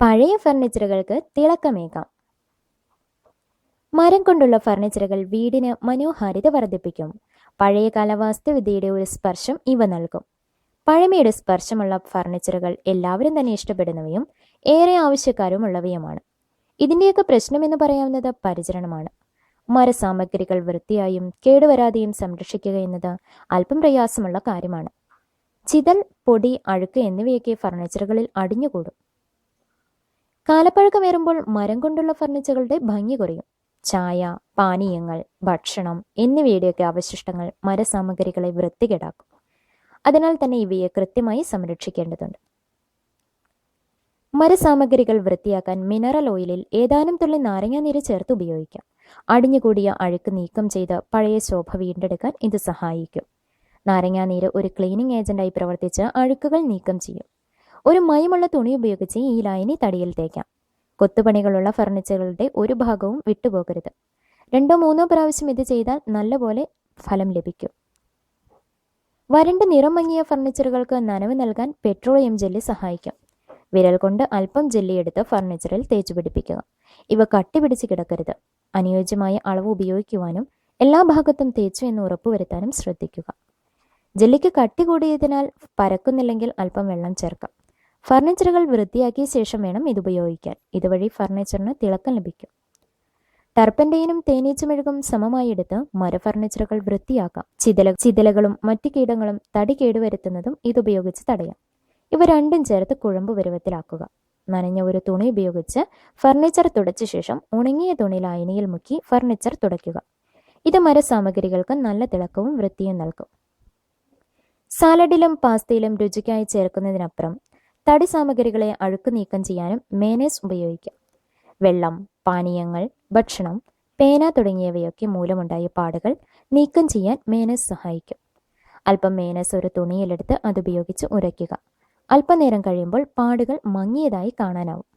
പഴയ ഫർണിച്ചറുകൾക്ക് തിളക്കമേകാം. മരം കൊണ്ടുള്ള ഫർണിച്ചറുകൾ വീടിന് മനോഹാരിത വർദ്ധിപ്പിക്കും. പഴയകാല വാസ്തുവിദ്യയുടെ ഒരു സ്പർശം ഇവ നൽകും. പഴമയുടെ സ്പർശമുള്ള ഫർണിച്ചറുകൾ എല്ലാവരും തന്നെ ഇഷ്ടപ്പെടുന്നവയും ഏറെ ആവശ്യക്കാരുമുള്ളവയുമാണ്. ഇതിന്റെയൊക്കെ പ്രശ്നമെന്ന് പറയാവുന്നത് പരിചരണമാണ്. മരസാമഗ്രികൾ വൃത്തിയായും കേടുവരാതെയും സംരക്ഷിക്കുക എന്നത് അല്പം പ്രയാസമുള്ള കാര്യമാണ്. ചിതൽ പൊടി അഴുക്ക് എന്നിവയൊക്കെ ഫർണിച്ചറുകളിൽ അടിഞ്ഞുകൂടും. കാലപ്പഴക്കമേറുമ്പോൾ മരം കൊണ്ടുള്ള ഫർണിച്ചറുകളുടെ ഭംഗി കുറയും. ചായ പാനീയങ്ങൾ ഭക്ഷണം എന്നിവയുടെയൊക്കെ അവശിഷ്ടങ്ങൾ മരസാമഗ്രികളെ വൃത്തികേടാക്കും. അതിനാൽ തന്നെ ഇവയെ കൃത്യമായി സംരക്ഷിക്കേണ്ടതുണ്ട്. മരസാമഗ്രികൾ വൃത്തിയാക്കാൻ മിനറൽ ഓയിലിൽ ഏതാനും തുള്ളി നാരങ്ങാനീര് ചേർത്ത് ഉപയോഗിക്കാം. അടിഞ്ഞുകൂടിയ അഴുക്ക് നീക്കം ചെയ്ത് പഴയ ശോഭ വീണ്ടെടുക്കാൻ ഇത് സഹായിക്കും. നാരങ്ങാനീര് ഒരു ക്ലീനിങ് ഏജന്റായി പ്രവർത്തിച്ച് അഴുക്കുകൾ നീക്കം ചെയ്യും. ഒരു മയമുള്ള തുണി ഉപയോഗിച്ച് ഈ ലായനി തടിയിൽ തേക്കാം കൊത്തുപണികളുള്ള ഫർണിച്ചറുകളുടെ ഒരു ഭാഗവും വിട്ടുപോകരുത്. രണ്ടോ മൂന്നോ പ്രാവശ്യം ഇത് ചെയ്താൽ നല്ലപോലെ ഫലം ലഭിക്കും. വരണ്ട നിറം മങ്ങിയ ഫർണിച്ചറുകൾക്ക് നനവ് നൽകാൻ പെട്രോളിയം ജെല്ലി സഹായിക്കും. വിരൽ കൊണ്ട് അല്പം ജെല്ലി എടുത്ത് ഫർണിച്ചറിൽ തേച്ചു പിടിപ്പിക്കുക. ഇവ കട്ടിപിടിച്ച് കിടക്കരുത്. അനുയോജ്യമായ അളവ് ഉപയോഗിക്കുവാനും എല്ലാ ഭാഗത്തും തേച്ചു എന്ന് ഉറപ്പുവരുത്താനും ശ്രദ്ധിക്കുക. ജെല്ലിക്ക് കട്ടി കൂടിയതിനാൽ പരക്കുന്നില്ലെങ്കിൽ അല്പം വെള്ളം ചേർക്കാം. ഫർണിച്ചറുകൾ വൃത്തിയാക്കിയ ശേഷം വേണം ഇത് ഉപയോഗിക്കാൻ. ഇതുവഴി ഫർണിച്ചറിന് തിളക്കം ലഭിക്കും. ടർപ്പന്റെയിനും തേനീച്ചമെഴുകും സമമായി എടുത്ത് മര ഫർണിച്ചറുകൾ വൃത്തിയാക്കാം. ചിതല ചിതലകളും മറ്റു കീടങ്ങളും തടി കേടുവരുത്തുന്നതും ഇതുപയോഗിച്ച് തടയാം. ഇവ രണ്ടും ചേർത്ത് കുഴമ്പ് പരുവത്തിലാക്കുക. നനഞ്ഞ ഒരു തുണി ഉപയോഗിച്ച് ഫർണിച്ചർ തുടച്ച ശേഷം ഉണങ്ങിയ തുണി ലായനിയിൽ മുക്കി ഫർണിച്ചർ തുടയ്ക്കുക. ഇത് മരസാമഗ്രികൾക്ക് നല്ല തിളക്കവും വൃത്തിയും നൽകും. സാലഡിലും പാസ്തയിലും രുചിക്കായി ചേർക്കുന്നതിനപ്പുറം തടി സാമഗ്രികളെ അഴുക്ക് നീക്കം ചെയ്യാനും മേനേസ് ഉപയോഗിക്കാം. വെള്ളം പാനീയങ്ങൾ ഭക്ഷണം പേന തുടങ്ങിയവയൊക്കെ മൂലമുണ്ടായ പാടുകൾ നീക്കം ചെയ്യാൻ മേനസ് സഹായിക്കും. അല്പം മേനസ് ഒരു തുണിയിലെടുത്ത് അതുപയോഗിച്ച് ഉരയ്ക്കുക. അല്പനേരം കഴിയുമ്പോൾ പാടുകൾ മങ്ങിയതായി കാണാനാവും.